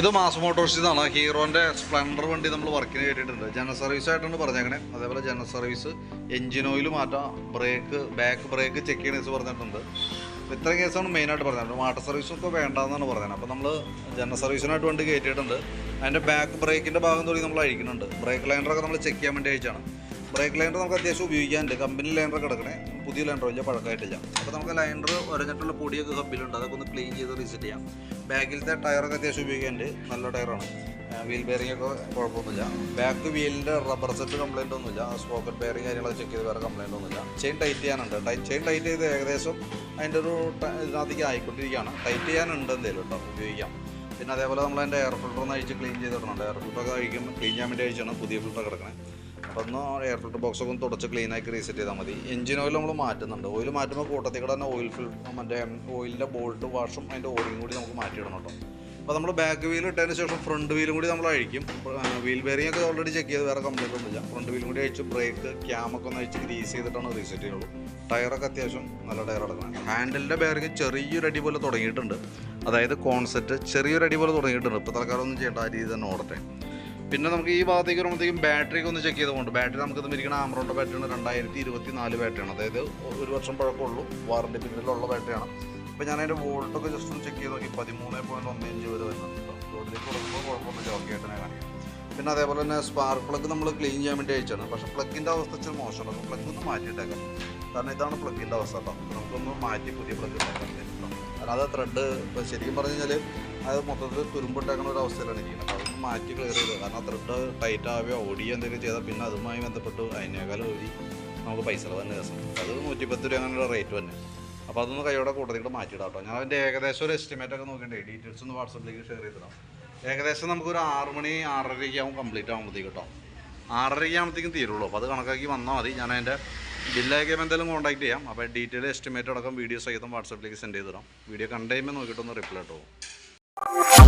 ഇത് മാസ് മോട്ടോഴ്സിൽ നിന്നാണ് ഹീറോന്റെ സ്പ്ലെൻഡർ വണ്ടി നമ്മൾ വർക്കിന് കയറ്റിയിട്ടുണ്ട് ജനറൽ സർവീസ് ആയിട്ടാണ് പറഞ്ഞേക്കണേ. അതേപോലെ ജനറൽ സർവീസ് എഞ്ചിൻ ഓയിൽ മാറ്റാം ബ്രേക്ക് ബാക്ക് ബ്രേക്ക് ചെക്ക് ചെയ്യണ കേസ് പറഞ്ഞിട്ടുണ്ട്. ഇത്ര കേസാണ് മെയിനായിട്ട് പറഞ്ഞത്. വാട്ടർ സർവീസും ഒക്കെ വേണ്ടാന്നാണ് പറഞ്ഞത്. അപ്പോൾ നമ്മൾ ജനറൽ സർവീസിനായിട്ട് വണ്ടി കയറ്റിയിട്ടുണ്ട് അതിന്റെ ബാക്ക് ബ്രേക്കിന്റെ ഭാഗം തുടങ്ങി നമ്മൾ അഴിക്കുന്നുണ്ട്. ബ്രേക്ക് ലൈനറൊക്കെ നമ്മൾ ചെക്ക് ചെയ്യാൻ വേണ്ടി അയച്ചാണ്. ബ്രേക്ക് ലൈനർ നമുക്ക് അത്യാവശ്യം ഉപയോഗിക്കാനുണ്ട്. കമ്പനി ലൈനർ കിടക്കണേ പുതിയ ലൈൻഡർ വലിയ പഴക്കമായിട്ടില്ല. അപ്പോൾ നമുക്ക് ലൈനർ ഒരഞ്ഞിട്ടുള്ള പൊടിയൊക്കെ ഹബിലുണ്ട് അതൊക്കെ ഒന്ന് ക്ലീൻ ചെയ്ത് റീസെറ്റ് ചെയ്യാം. ബാക്കിലത്തെ ടയറൊക്കെ അത്യാവശ്യം ഉപയോഗിക്കാനുണ്ട് നല്ല ടയറാണ് വീൽ ബെയറിംഗ് ഒക്കെ കുഴപ്പമൊന്നുമില്ല. ബാക്ക് വീലിന്റെ റബ്ബർ സെറ്റ് കംപ്ലൈന്റ് ഒന്നുമില്ല സ്പോക്കറ്റ് ബെയറിംഗ് കാര്യങ്ങളൊക്കെ ചെക്ക് ചെയ്ത് വേറെ കംപ്ലൈന്റ് ഒന്നുമില്ല. ചെയിൻ ടൈറ്റ് ചെയ്യാനുണ്ട്. ചെയിൻ ടൈറ്റ് ചെയ്ത് ഏകദേശം അതിന്റെ ഒരു ഇതിനകത്തേക്ക് ആയിക്കൊണ്ടിരിക്കുകയാണ്. ടൈറ്റ് ചെയ്യാനുണ്ട് എന്തെങ്കിലും കേട്ടോ ഉപയോഗിക്കാം. പിന്നെ അതേപോലെ നമ്മൾ അതിന്റെ എയർ ഫിൽട്ടർ ഒന്ന് അഴിച്ച് ക്ലീൻ ചെയ്തിടണം എയർ ഫിൽറ്റർ ഒക്കെ അഴിക്കും ക്ലീൻ ചെയ്യാൻ വേണ്ടി അഴിച്ചാണ് പുതിയ ഫിൽട്ടർ അപ്പോൾ ഒന്ന് എയർ ഫിൽറ്റർ ബോക്സ് ഒക്കെ ഒന്ന് തുടച്ച് ക്ലീൻ ആക്കി റീസെറ്റ് ചെയ്താൽ മതി. എഞ്ചിൻ ഓയിൽ നമ്മൾ മാറ്റുന്നുണ്ട്. ഓയിൽ മാറ്റുമ്പോൾ കൂട്ടത്തിൽ കൂടെ തന്നെ ഓയിൽ ഫിൽ മറ്റേ ഓയിലിന്റെ ബോൾട്ട് വാഷും അതിന്റെ ഓയിലും കൂടി നമുക്ക് മാറ്റിയിടണം അപ്പോൾ നമ്മൾ ബാക്ക് വീൽ ഇട്ടതിന് ശേഷം ഫ്രണ്ട് വീലും കൂടി നമ്മൾ അഴിക്കും. വീൽ ബെയറിംഗ് ഒക്കെ ഓൾറെഡി ചെക്ക് ചെയ്ത് വേറെ കംപ്ലൈന്റ് ഒന്നുമില്ല. ഫ്രണ്ട് വീലും കൂടി അഴിച്ച് ബ്രേക്ക് ക്യാമൊക്കെ ഒന്ന് അഴിച്ച് ഗ്രീസ് ചെയ്തിട്ടാണ് റീസെറ്റ് ചെയ്യുള്ളൂ. ടയറൊക്കെ അത്യാവശ്യം നല്ല ടയർ അടക്കണം ഹാൻഡിലിന്റെ ബെയറിംഗ് ചെറിയൊരു അടി പോലെ തുടങ്ങിയിട്ടുണ്ട്. അതായത് കോൺസെപ്റ്റ് ചെറിയൊരു അടി പോലെ തുടങ്ങിയിട്ടുണ്ട്. ഇപ്പോൾ തൽക്കാലം ഒന്നും ചെയ്യേണ്ട. ആ രീതി തന്നെ ഓടട്ടെ. പിന്നെ നമുക്ക് ഈ ഭാഗത്തേക്ക് വരുമ്പോഴത്തേക്കും ബാറ്ററി ഒക്കെ ഒന്ന് ചെക്ക് ചെയ്തുകൊണ്ട് ബാറ്ററി നമുക്ക് ഇത് ഇരിക്കുന്ന ആമറോണിന്റെ ബാറ്ററിയാണ് രണ്ടായിരത്തി ഇരുപത്തി നാല് ബാറ്ററിയാണ് അതായത് ഒരു വർഷം പഴക്കമുള്ളൂ. വാറണ്ടി പീരീഡിലുള്ള ബാറ്ററിയാണ് അപ്പോൾ ഞാൻ അതിന്റെ വോൾട്ടൊക്കെ ജസ്റ്റ് ഒന്ന് ചെക്ക് ചെയ്ത് നോക്കി. പതിമൂന്ന് പോയിന്റ് ഒന്ന് അഞ്ച് വരെ വരുന്നുണ്ട്. റോഡിലേക്ക് കൊടുക്കുമ്പോൾ കുഴപ്പമൊന്നുമില്ല. ഓക്കെ ആയിട്ട് ഞാൻ പിന്നെ അതേപോലെ തന്നെ സ്പാർക്ക് പ്ലഗ് നമ്മൾ ക്ലീൻ ചെയ്യാൻ വേണ്ടി അയച്ചാണ് പക്ഷേ പ്ലഗിന്റെ അവസ്ഥ ഇച്ചിരി മോശമാണ്. പ്ലഗ് ഒന്ന് മാറ്റിയിട്ടേക്കാം. കാരണം ഇതാണ് പ്ലഗിന്റെ അവസ്ഥ. നമുക്കൊന്ന് മാറ്റി പുതിയ പ്ലഗ് ഉണ്ടാക്കാൻ അല്ലാതെ ത്രെഡ് ശരിക്കും പറഞ്ഞു കഴിഞ്ഞാൽ അത് മൊത്തത്തിൽ തുരുമ്പിട്ടേക്കുന്ന ഒരു അവസ്ഥയിലാണ് ഇരിക്കുന്നത്. അപ്പോൾ അതൊന്ന് മാറ്റി ക്ലിയർ ചെയ്തത് കാരണം ത്രെഡ് ടൈറ്റ് ആവുകയോ ഓടിയോ എന്തെങ്കിലും ചെയ്താൽ പിന്നെ അതുമായി ബന്ധപ്പെട്ട് അതിനേക്കാളും ഒരു നമുക്ക് പൈസ തന്നെ ദിവസം അത് നൂറ്റിപ്പത്ത് രൂപ അങ്ങനെയുള്ള റേറ്റ് തന്നെ. അപ്പോൾ അതൊന്ന് കൈയോടെ കൂട്ടത്തിൽ മാറ്റിയിടാം കേട്ടോ ഞാൻ അതിന്റെ ഏകദേശം ഒരു എസ്റ്റിമേറ്റ് ഒക്കെ നോക്കിയിട്ടേ ഡീറ്റെയിൽസ് ഒന്ന് വാട്സപ്പിലേക്ക് ഷെയർ ചെയ്തിടാം ഏകദേശം നമുക്കൊരു ആറ് മണി ആറരയ്ക്ക് ആവും കംപ്ലീറ്റ് ആകുമ്പോഴത്തേക്ക് കേട്ടോ ആറരയ്ക്ക് ആകുമ്പോഴത്തേക്കും തീരുള്ളൂ. അപ്പോൾ അത് കണക്കാക്കി വന്നാൽ മതി. ഞാൻ അതിന്റെ ബില്ലയക്കുമ്പോൾ എന്തെങ്കിലും കോൺടാക്ട് ചെയ്യാം. അപ്പോൾ ഡീറ്റെയിൽ എസ്റ്റിമേറ്റ് അടക്കം വീഡിയോ സഹിതം വാട്സപ്പിലേക്ക് സെൻഡ് ചെയ്തിടാം വീഡിയോ കണ്ടു കഴിയുമ്പോൾ നോക്കിയിട്ടൊന്ന് റിപ്ലൈ ഇട്ടോ. you